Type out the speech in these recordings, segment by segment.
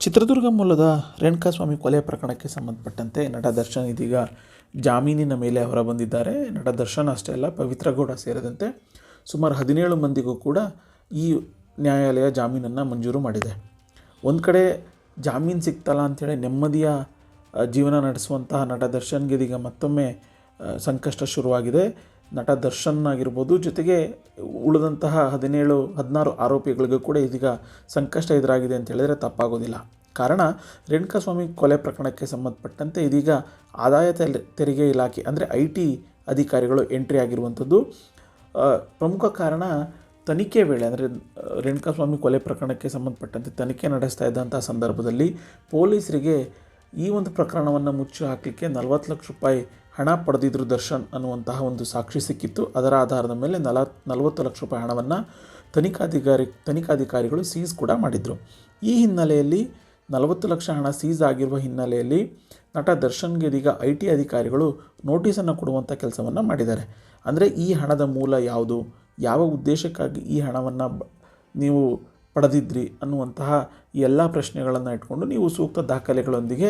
ಚಿತ್ರದುರ್ಗ ಮೂಲದ ರೇಣುಕಾಸ್ವಾಮಿ ಕೊಲೆ ಪ್ರಕರಣಕ್ಕೆ ಸಂಬಂಧಪಟ್ಟಂತೆ ನಟ ದರ್ಶನ್ ಇದೀಗ ಜಾಮೀನಿನ ಮೇಲೆ ಹೊರಬಂದಿದ್ದಾರೆ. ನಟ ದರ್ಶನ್ ಅಷ್ಟೇ ಅಲ್ಲ ಪವಿತ್ರಗೌಡ ಸೇರಿದಂತೆ ಸುಮಾರು ಹದಿನೇಳು ಮಂದಿಗೂ ಕೂಡ ಈ ನ್ಯಾಯಾಲಯ ಜಾಮೀನನ್ನು ಮಂಜೂರು ಮಾಡಿದೆ. ಒಂದು ಕಡೆ ಜಾಮೀನು ಸಿಗ್ತಲ್ಲ ಅಂಥೇಳಿ ನೆಮ್ಮದಿಯ ಜೀವನ ನಡೆಸುವಂತಹ ನಟ ದರ್ಶನ್ಗೆ ಇದೀಗ ಮತ್ತೊಮ್ಮೆ ಸಂಕಷ್ಟ ಶುರುವಾಗಿದೆ. ನಟ ದರ್ಶನ್ ಆಗಿರ್ಬೋದು, ಜೊತೆಗೆ ಉಳಿದಂತಹ ಹದಿನೇಳು, ಹದಿನಾರು ಆರೋಪಿಗಳಿಗೂ ಕೂಡ ಇದೀಗ ಸಂಕಷ್ಟ ಎದುರಾಗಿದೆ ಅಂತ ಹೇಳಿದರೆ ತಪ್ಪಾಗೋದಿಲ್ಲ. ಕಾರಣ ರೇಣುಕಾಸ್ವಾಮಿ ಕೊಲೆ ಪ್ರಕರಣಕ್ಕೆ ಸಂಬಂಧಪಟ್ಟಂತೆ ಇದೀಗ ಆದಾಯ ತೆರಿಗೆ ಇಲಾಖೆ, ಅಂದರೆ ಐ ಟಿ ಅಧಿಕಾರಿಗಳು ಎಂಟ್ರಿ ಆಗಿರುವಂಥದ್ದು. ಪ್ರಮುಖ ಕಾರಣ ತನಿಖೆ ವೇಳೆ, ಅಂದರೆ ರೇಣುಕಾಸ್ವಾಮಿ ಕೊಲೆ ಪ್ರಕರಣಕ್ಕೆ ಸಂಬಂಧಪಟ್ಟಂತೆ ತನಿಖೆ ನಡೆಸ್ತಾ ಇದ್ದಂಥ ಸಂದರ್ಭದಲ್ಲಿ ಪೊಲೀಸರಿಗೆ ಈ ಒಂದು ಪ್ರಕರಣವನ್ನು ಮುಚ್ಚಿ ಹಾಕಲಿಕ್ಕೆ ನಲವತ್ತು ಲಕ್ಷ ರೂಪಾಯಿ ಹಣ ಪಡೆದಿದ್ರು ದರ್ಶನ್ ಅನ್ನುವಂತಹ ಒಂದು ಸಾಕ್ಷಿ ಸಿಕ್ಕಿತ್ತು. ಅದರ ಆಧಾರದ ಮೇಲೆ ನಲ, ನಲವತ್ತು ಲಕ್ಷ ರೂಪಾಯಿ ಹಣವನ್ನು ತನಿಖಾಧಿಕಾರಿ, ತನಿಖಾಧಿಕಾರಿಗಳು ಸೀಸ್ ಕೂಡ ಮಾಡಿದರು. ಈ ಹಿನ್ನೆಲೆಯಲ್ಲಿ ನಲವತ್ತು ಲಕ್ಷ ಹಣ ಸೀಸ್ ಆಗಿರುವ ಹಿನ್ನೆಲೆಯಲ್ಲಿ ನಟ ದರ್ಶನ್ಗೆ ಇದೀಗ ಐ ಟಿ ಅಧಿಕಾರಿಗಳು ನೋಟಿಸನ್ನು ಕೊಡುವಂಥ ಕೆಲಸವನ್ನು ಮಾಡಿದ್ದಾರೆ. ಅಂದರೆ ಈ ಹಣದ ಮೂಲ ಯಾವುದು? ಯಾವ ಉದ್ದೇಶಕ್ಕಾಗಿ ಈ ಹಣವನ್ನು ನೀವು ಪಡೆದಿದ್ರಿ ಅನ್ನುವಂತಹ ಎಲ್ಲ ಪ್ರಶ್ನೆಗಳನ್ನು ಇಟ್ಕೊಂಡು ನೀವು ಸೂಕ್ತ ದಾಖಲೆಗಳೊಂದಿಗೆ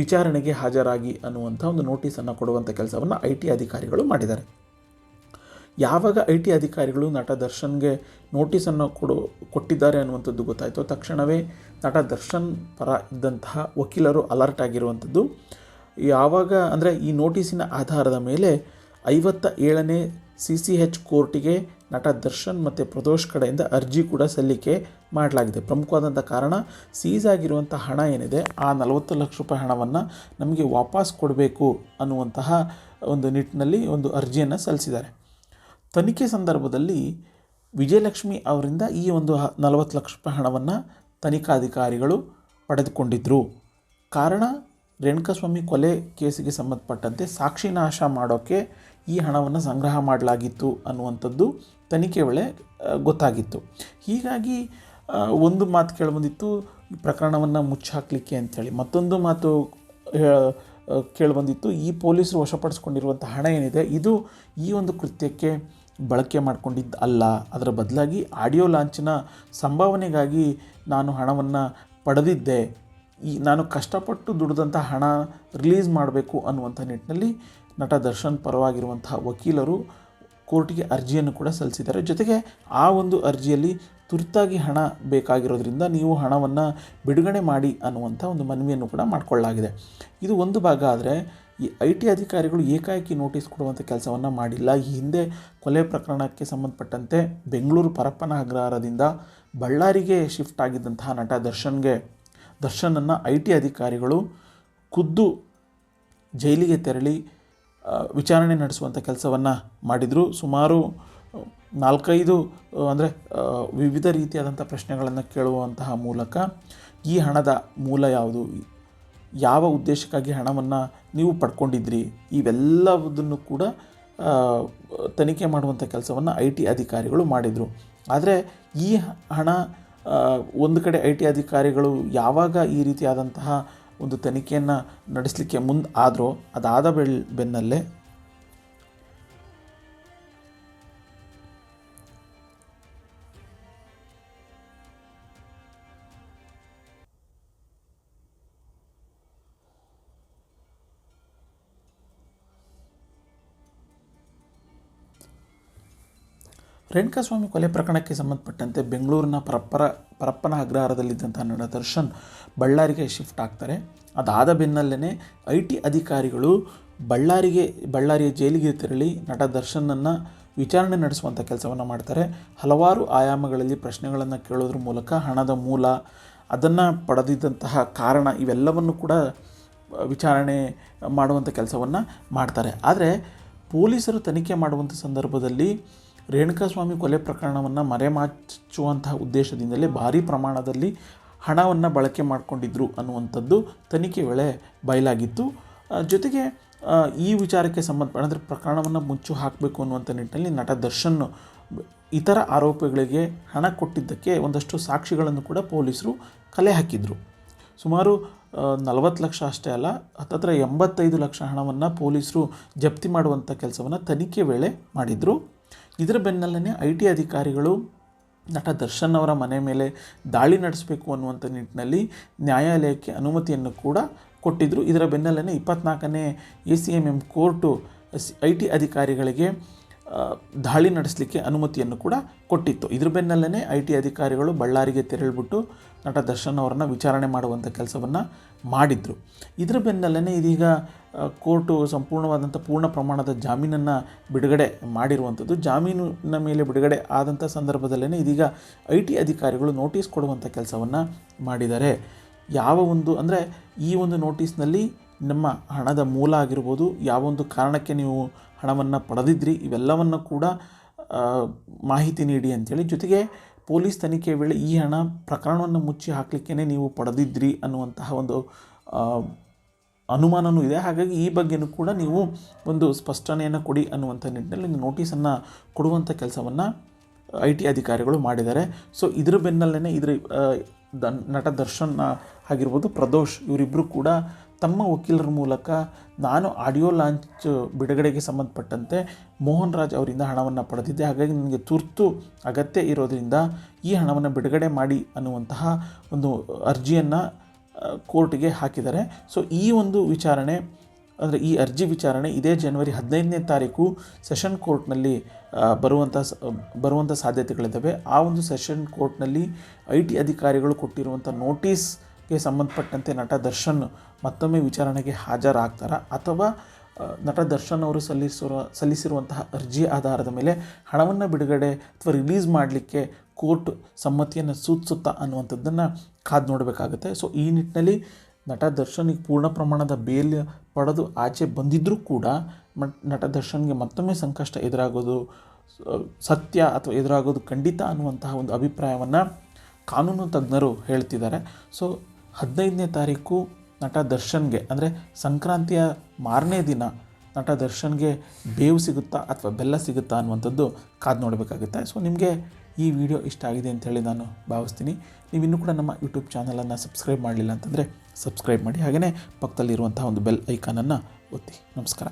ವಿಚಾರಣೆಗೆ ಹಾಜರಾಗಿ ಅನ್ನುವಂಥ ಒಂದು ನೋಟಿಸನ್ನು ಕೊಡುವಂಥ ಕೆಲಸವನ್ನು ಐ ಟಿ ಅಧಿಕಾರಿಗಳು ಮಾಡಿದ್ದಾರೆ. ಯಾವಾಗ ಐ ಟಿ ಅಧಿಕಾರಿಗಳು ನಟ ದರ್ಶನ್ಗೆ ನೋಟಿಸನ್ನು ಕೊಡು, ಕೊಟ್ಟಿದ್ದಾರೆ ಅನ್ನುವಂಥದ್ದು ಗೊತ್ತಾಯಿತು. ತಕ್ಷಣವೇ ನಟ ದರ್ಶನ್ ಪರ ಇದ್ದಂತಹ ವಕೀಲರು ಅಲರ್ಟ್ ಆಗಿರುವಂಥದ್ದು. ಯಾವಾಗ ಅಂದರೆ ಈ ನೋಟಿಸಿನ ಆಧಾರದ ಮೇಲೆ ಐವತ್ತ ಏಳನೇ ಸಿ ಸಿ ಹೆಚ್ ಕೋರ್ಟಿಗೆ ನಟ ದರ್ಶನ್ ಮತ್ತು ಪ್ರದೋಷ್ ಕಡೆಯಿಂದ ಅರ್ಜಿ ಕೂಡ ಸಲ್ಲಿಕೆ ಮಾಡಲಾಗಿದೆ. ಪ್ರಮುಖವಾದಂಥ ಕಾರಣ ಸೀಸ್ ಆಗಿರುವಂಥ ಹಣ ಏನಿದೆ, ಆ ನಲವತ್ತು ಲಕ್ಷ ರೂಪಾಯಿ ಹಣವನ್ನು ನಮಗೆ ವಾಪಸ್ ಕೊಡಬೇಕು ಅನ್ನುವಂತಹ ಒಂದು ನಿಟ್ಟಿನಲ್ಲಿ ಒಂದು ಅರ್ಜಿಯನ್ನು ಸಲ್ಲಿಸಿದ್ದಾರೆ. ತನಿಖೆ ಸಂದರ್ಭದಲ್ಲಿ ವಿಜಯಲಕ್ಷ್ಮಿ ಅವರಿಂದ ಈ ಒಂದು ನಲವತ್ತು ಲಕ್ಷ ರೂಪಾಯಿ ಹಣವನ್ನು ತನಿಖಾಧಿಕಾರಿಗಳು ಪಡೆದುಕೊಂಡಿದ್ದರು ಕಾರಣ, ರೇಣುಕಾಸ್ವಾಮಿ ಕೊಲೆ ಕೇಸಿಗೆ ಸಂಬಂಧಪಟ್ಟಂತೆ ಸಾಕ್ಷಿ ನಾಶ ಮಾಡೋಕ್ಕೆ ಈ ಹಣವನ್ನು ಸಂಗ್ರಹ ಮಾಡಲಾಗಿತ್ತು ಅನ್ನುವಂಥದ್ದು ತನಿಖೆ ವೇಳೆ ಗೊತ್ತಾಗಿತ್ತು. ಹೀಗಾಗಿ ಒಂದು ಮಾತು ಕೇಳಿಬಂದಿತ್ತು, ಪ್ರಕರಣವನ್ನು ಮುಚ್ಚಾಕಲಿಕ್ಕೆ ಅಂಥೇಳಿ ಮತ್ತೊಂದು ಮಾತು ಕೇಳಿಬಂದಿತ್ತು, ಈ ಪೊಲೀಸರು ವಶಪಡಿಸ್ಕೊಂಡಿರುವಂಥ ಹಣ ಏನಿದೆ, ಇದು ಈ ಒಂದು ಕೃತ್ಯಕ್ಕೆ ಬಳಕೆ ಮಾಡಿಕೊಂಡಿದ್ದು ಅಲ್ಲ ಅದರ ಬದಲಾಗಿ ಆಡಿಯೋ ಲಾಂಚಿನ ಸಂಭಾವನೆಗಾಗಿ ನಾನು ಹಣವನ್ನು ಪಡೆದಿದ್ದೆ. ಈ ನಾನು ಕಷ್ಟಪಟ್ಟು ದುಡಿದಂಥ ಹಣ ರಿಲೀಸ್ ಮಾಡಬೇಕು ಅನ್ನುವಂಥ ನಿಟ್ಟಿನಲ್ಲಿ ನಟ ದರ್ಶನ್ ಪರವಾಗಿರುವಂತಹ ವಕೀಲರು ಕೋರ್ಟಿಗೆ ಅರ್ಜಿಯನ್ನು ಕೂಡ ಸಲ್ಲಿಸಿದ್ದಾರೆ. ಜೊತೆಗೆ ಆ ಒಂದು ಅರ್ಜಿಯಲ್ಲಿ ತುರ್ತಾಗಿ ಹಣ ಬೇಕಾಗಿರೋದ್ರಿಂದ ನೀವು ಹಣವನ್ನು ಬಿಡುಗಡೆ ಮಾಡಿ ಅನ್ನುವಂಥ ಒಂದು ಮನವಿಯನ್ನು ಕೂಡ ಮಾಡಿಕೊಳ್ಳಲಾಗಿದೆ. ಇದು ಒಂದು ಭಾಗ ಆದರೆ ಈ ಐ ಟಿ ಅಧಿಕಾರಿಗಳು ಏಕಾಏಕಿ ನೋಟಿಸ್ ಕೊಡುವಂಥ ಕೆಲಸವನ್ನು ಮಾಡಿಲ್ಲ. ಈ ಹಿಂದೆ ಕೊಲೆ ಪ್ರಕರಣಕ್ಕೆ ಸಂಬಂಧಪಟ್ಟಂತೆ ಬೆಂಗಳೂರು ಪರಪ್ಪನ ಅಗ್ರಹಾರದಿಂದ ಬಳ್ಳಾರಿಗೆ ಶಿಫ್ಟ್ ಆಗಿದ್ದಂತಹ ನಟ ದರ್ಶನ್ಗೆ ದರ್ಶನನ್ನು ಐ ಟಿ ಅಧಿಕಾರಿಗಳು ಖುದ್ದು ಜೈಲಿಗೆ ತೆರಳಿ ವಿಚಾರಣೆ ನಡೆಸುವಂಥ ಕೆಲಸವನ್ನು ಮಾಡಿದರು. ಸುಮಾರು ನಾಲ್ಕೈದು ಅಂದರೆ ವಿವಿಧ ರೀತಿಯಾದಂಥ ಪ್ರಶ್ನೆಗಳನ್ನು ಕೇಳುವಂತಹ ಮೂಲಕ ಈ ಹಣದ ಮೂಲ ಯಾವುದು? ಯಾವ ಉದ್ದೇಶಕ್ಕಾಗಿ ಹಣವನ್ನು ನೀವು ಪಡ್ಕೊಂಡಿದ್ರಿ? ಇವೆಲ್ಲದನ್ನು ಕೂಡ ತನಿಖೆ ಮಾಡುವಂಥ ಕೆಲಸವನ್ನು ಐ ಟಿ ಅಧಿಕಾರಿಗಳು ಮಾಡಿದರು. ಆದರೆ ಈ ಹಣ ಒಂದು ಕಡೆ ಐ ಟಿ ಅಧಿಕಾರಿಗಳು ಯಾವಾಗ ಈ ರೀತಿಯಾದಂತಹ ಒಂದು ತನಿಖೆಯನ್ನು ನಡೆಸಲಿಕ್ಕೆ ಮುಂದೆ ಆದರೂ ಅದಾದ ಬೆಳ್ ಬೆನ್ನಲ್ಲೇ ರೇಣುಕಾಸ್ವಾಮಿ ಕೊಲೆ ಪ್ರಕರಣಕ್ಕೆ ಸಂಬಂಧಪಟ್ಟಂತೆ ಬೆಂಗಳೂರಿನ ಪರಪ್ಪರ ಪರಪ್ಪನ ಅಗ್ರಹಾರದಲ್ಲಿದ್ದಂಥ ನಟ ದರ್ಶನ್ ಬಳ್ಳಾರಿಗೆ ಶಿಫ್ಟ್ ಆಗ್ತಾರೆ. ಅದಾದ ಬೆನ್ನಲ್ಲೇ ಐ ಟಿ ಅಧಿಕಾರಿಗಳು ಬಳ್ಳಾರಿಗೆ, ಬಳ್ಳಾರಿಯ ಜೈಲಿಗೆ ತೆರಳಿ ನಟ ದರ್ಶನನ್ನು ವಿಚಾರಣೆ ನಡೆಸುವಂಥ ಕೆಲಸವನ್ನು ಮಾಡ್ತಾರೆ. ಹಲವಾರು ಆಯಾಮಗಳಲ್ಲಿ ಪ್ರಶ್ನೆಗಳನ್ನು ಕೇಳೋದ್ರ ಮೂಲಕ ಹಣದ ಮೂಲ, ಅದನ್ನು ಪಡೆದಿದ್ದಂತಹ ಕಾರಣ ಇವೆಲ್ಲವನ್ನು ಕೂಡ ವಿಚಾರಣೆ ಮಾಡುವಂಥ ಕೆಲಸವನ್ನು ಮಾಡ್ತಾರೆ. ಆದರೆ ಪೊಲೀಸರು ತನಿಖೆ ಮಾಡುವಂಥ ಸಂದರ್ಭದಲ್ಲಿ ರೇಣುಕಾಸ್ವಾಮಿ ಕೊಲೆ ಪ್ರಕರಣವನ್ನು ಮರೆಮಾಚುವಂತಹ ಉದ್ದೇಶದಿಂದಲೇ ಭಾರೀ ಪ್ರಮಾಣದಲ್ಲಿ ಹಣವನ್ನು ಬಳಕೆ ಮಾಡಿಕೊಂಡಿದ್ರು ಅನ್ನುವಂಥದ್ದು ತನಿಖೆ ವೇಳೆ ಬಯಲಾಗಿತ್ತು. ಜೊತೆಗೆ ಈ ವಿಚಾರಕ್ಕೆ ಸಂಬಂಧ ಅಂದರೆ ಪ್ರಕರಣವನ್ನು ಮುಚ್ಚು ಹಾಕಬೇಕು ಅನ್ನುವಂಥ ನಿಟ್ಟಿನಲ್ಲಿ ನಟ ದರ್ಶನ್ ಇತರ ಆರೋಪಿಗಳಿಗೆ ಹಣ ಕೊಟ್ಟಿದ್ದಕ್ಕೆ ಒಂದಷ್ಟು ಸಾಕ್ಷಿಗಳನ್ನು ಕೂಡ ಪೊಲೀಸರು ಕಲೆ ಹಾಕಿದರು. ಸುಮಾರು ನಲವತ್ತು ಲಕ್ಷ ಅಷ್ಟೇ ಅಲ್ಲ, ಹತ್ತತ್ರ ಎಂಬತ್ತೈದು ಲಕ್ಷ ಹಣವನ್ನು ಪೊಲೀಸರು ಜಪ್ತಿ ಮಾಡುವಂಥ ಕೆಲಸವನ್ನು ತನಿಖೆ ವೇಳೆ ಮಾಡಿದರು. ಇದರ ಬೆನ್ನಲ್ಲೇ ಐ ಟಿ ಅಧಿಕಾರಿಗಳು ನಟ ದರ್ಶನ್ ಅವರ ಮನೆ ಮೇಲೆ ದಾಳಿ ನಡೆಸಬೇಕು ಅನ್ನುವಂಥ ನಿಟ್ಟಿನಲ್ಲಿ ನ್ಯಾಯಾಲಯಕ್ಕೆ ಅನುಮತಿಯನ್ನು ಕೂಡ ಕೊಟ್ಟಿದ್ದರು ಇದರ ಬೆನ್ನಲ್ಲೇ ಇಪ್ಪತ್ನಾಲ್ಕನೇ A C M M court I T ಅಧಿಕಾರಿಗಳಿಗೆ ದಾಳಿ ನಡೆಸಲಿಕ್ಕೆ ಅನುಮತಿಯನ್ನು ಕೂಡ ಕೊಟ್ಟಿತ್ತು. ಇದ್ರ ಬೆನ್ನಲ್ಲೇ ಐ ಟಿ ಅಧಿಕಾರಿಗಳು ಬಳ್ಳಾರಿಗೆ ತೆರಳಿಬಿಟ್ಟು ನಟ ದರ್ಶನ್ ಅವರನ್ನ ವಿಚಾರಣೆ ಮಾಡುವಂಥ ಕೆಲಸವನ್ನು ಮಾಡಿದರು. ಇದರ ಬೆನ್ನಲ್ಲೇ ಇದೀಗ ಕೋರ್ಟು ಸಂಪೂರ್ಣವಾದಂಥ ಪೂರ್ಣ ಪ್ರಮಾಣದ ಜಾಮೀನನ್ನು ಬಿಡುಗಡೆ ಮಾಡಿರುವಂಥದ್ದು ಜಾಮೀನಿನ ಮೇಲೆ ಬಿಡುಗಡೆ ಆದಂಥ ಸಂದರ್ಭದಲ್ಲೇ ಇದೀಗ ಐ ಟಿ ಅಧಿಕಾರಿಗಳು ನೋಟಿಸ್ ಕೊಡುವಂಥ ಕೆಲಸವನ್ನು ಮಾಡಿದ್ದಾರೆ. ಯಾವ ಒಂದು, ಅಂದರೆ ಈ ಒಂದು ನೋಟಿಸ್ನಲ್ಲಿ ನಮ್ಮ ಹಣದ ಮೂಲ ಆಗಿರ್ಬೋದು, ಯಾವ ಒಂದು ಕಾರಣಕ್ಕೆ ನೀವು ಹಣವನ್ನು ಪಡೆದಿದ್ರಿ, ಇವೆಲ್ಲವನ್ನು ಕೂಡ ಮಾಹಿತಿ ನೀಡಿ ಅಂಥೇಳಿ ಜೊತೆಗೆ ಪೊಲೀಸ್ ತನಿಖೆ ವೇಳೆ ಈ ಹಣ ಪ್ರಕರಣವನ್ನು ಮುಚ್ಚಿ ಹಾಕಲಿಕ್ಕೇ ನೀವು ಪಡೆದಿದ್ರಿ ಅನ್ನುವಂತಹ ಒಂದು ಅನುಮಾನವೂ ಇದೆ. ಹಾಗಾಗಿ ಈ ಬಗ್ಗೆನೂ ಕೂಡ ನೀವು ಒಂದು ಸ್ಪಷ್ಟನೆಯನ್ನು ಕೊಡಿ ಅನ್ನುವಂಥ ನಿಟ್ಟಿನಲ್ಲಿ ಒಂದು ನೋಟಿಸನ್ನು ಕೊಡುವಂಥ ಕೆಲಸವನ್ನು ಐ ಟಿ ಅಧಿಕಾರಿಗಳು ಮಾಡಿದ್ದಾರೆ. ಸೊ, ಇದ್ರ ಬೆನ್ನಲ್ಲೇ ಇದ್ರ ದ, ನಟ ದರ್ಶನ್ ಆಗಿರ್ಬೋದು ಪ್ರದೋಷ್ ಇವರಿಬ್ಬರು ಕೂಡ ತಮ್ಮ ವಕೀಲರ ಮೂಲಕ ನಾನು ಆಡಿಯೋ ಲಾಂಚ್ ಬಿಡುಗಡೆಗೆ ಸಂಬಂಧಪಟ್ಟಂತೆ ಮೋಹನ್ ರಾಜ್ ಅವರಿಂದ ಹಣವನ್ನು ಪಡೆದಿದ್ದೆ. ಹಾಗಾಗಿ ನನಗೆ ತುರ್ತು ಅಗತ್ಯ ಇರೋದರಿಂದ ಈ ಹಣವನ್ನು ಬಿಡುಗಡೆ ಮಾಡಿ ಅನ್ನುವಂತಹ ಒಂದು ಅರ್ಜಿಯನ್ನು ಕೋರ್ಟ್ಗೆ ಹಾಕಿದ್ದಾರೆ. ಸೊ ಈ ಒಂದು ವಿಚಾರಣೆ, ಅಂದರೆ ಈ ಅರ್ಜಿ ವಿಚಾರಣೆ ಇದೇ ಜನವರಿ ಹದಿನೈದನೇ ತಾರೀಕು ಸೆಷನ್ ಕೋರ್ಟ್ನಲ್ಲಿ ಬರುವಂಥ ಬರುವಂಥ ಸಾಧ್ಯತೆಗಳಿದ್ದಾವೆ. ಆ ಒಂದು ಸೆಷನ್ ಕೋರ್ಟ್ನಲ್ಲಿ ಐ ಟಿ ಅಧಿಕಾರಿಗಳು ಕೊಟ್ಟಿರುವಂಥ ನೋಟಿಸ್ಗೆ ಸಂಬಂಧಪಟ್ಟಂತೆ ನಟ ದರ್ಶನ್ ಮತ್ತೊಮ್ಮೆ ವಿಚಾರಣೆಗೆ ಹಾಜರಾಗ್ತಾರಾ? ಅಥವಾ ನಟ ದರ್ಶನ್ ಅವರು ಸಲ್ಲಿಸಿರುವ, ಸಲ್ಲಿಸಿರುವಂತಹ ಅರ್ಜಿ ಆಧಾರದ ಮೇಲೆ ಹಣವನ್ನು ಬಿಡುಗಡೆ ಅಥವಾ ರಿಲೀಸ್ ಮಾಡಲಿಕ್ಕೆ ಕೋರ್ಟ್ ಸಮ್ಮತಿಯನ್ನು ಸೂಚಿಸುತ್ತಾ ಅನ್ನುವಂಥದ್ದನ್ನು ಕಾದು ನೋಡಬೇಕಾಗುತ್ತೆ. ಸೊ, ಈ ನಿಟ್ಟಿನಲ್ಲಿ ನಟ ದರ್ಶನ್ಗೆ ಪೂರ್ಣ ಪ್ರಮಾಣದ ಬೇಲ್ ಪಡೆದು ಆಚೆ ಬಂದಿದ್ದರೂ ಕೂಡ ಮಟ್ ನಟ ದರ್ಶನ್ಗೆ ಮತ್ತೊಮ್ಮೆ ಸಂಕಷ್ಟ ಎದುರಾಗೋದು ಸತ್ಯ ಅಥವಾ ಎದುರಾಗೋದು ಖಂಡಿತ ಅನ್ನುವಂತಹ ಒಂದು ಅಭಿಪ್ರಾಯವನ್ನು ಕಾನೂನು ತಜ್ಞರು ಹೇಳ್ತಿದ್ದಾರೆ. ಸೊ, ಹದಿನೈದನೇ ತಾರೀಕು ನಟ ದರ್ಶನ್ಗೆ, ಅಂದರೆ ಸಂಕ್ರಾಂತಿಯ ಮಾರನೇ ದಿನ ನಟ ದರ್ಶನ್ಗೆ ಬೇವು ಸಿಗುತ್ತಾ ಅಥವಾ ಬೆಲ್ಲ ಸಿಗುತ್ತಾ ಅನ್ನುವಂಥದ್ದು ಕಾದು ನೋಡಬೇಕಾಗುತ್ತೆ. ಸೊ ನಿಮಗೆ ಈ ವಿಡಿಯೋ ಇಷ್ಟ ಆಗಿದೆ ಅಂತೇಳಿ ನಾನು ಭಾವಿಸ್ತೀನಿ. ನೀವು ಇನ್ನೂ ಕೂಡ ನಮ್ಮ ಯೂಟ್ಯೂಬ್ ಚಾನಲನ್ನು ಸಬ್ಸ್ಕ್ರೈಬ್ ಮಾಡಲಿಲ್ಲ ಅಂತಂದರೆ ಸಬ್ಸ್ಕ್ರೈಬ್ ಮಾಡಿ. ಹಾಗೆಯೇ ಪಕ್ಕದಲ್ಲಿರುವಂತಹ ಒಂದು ಬೆಲ್ ಐಕಾನನ್ನು ಒತ್ತಿ. ನಮಸ್ಕಾರ.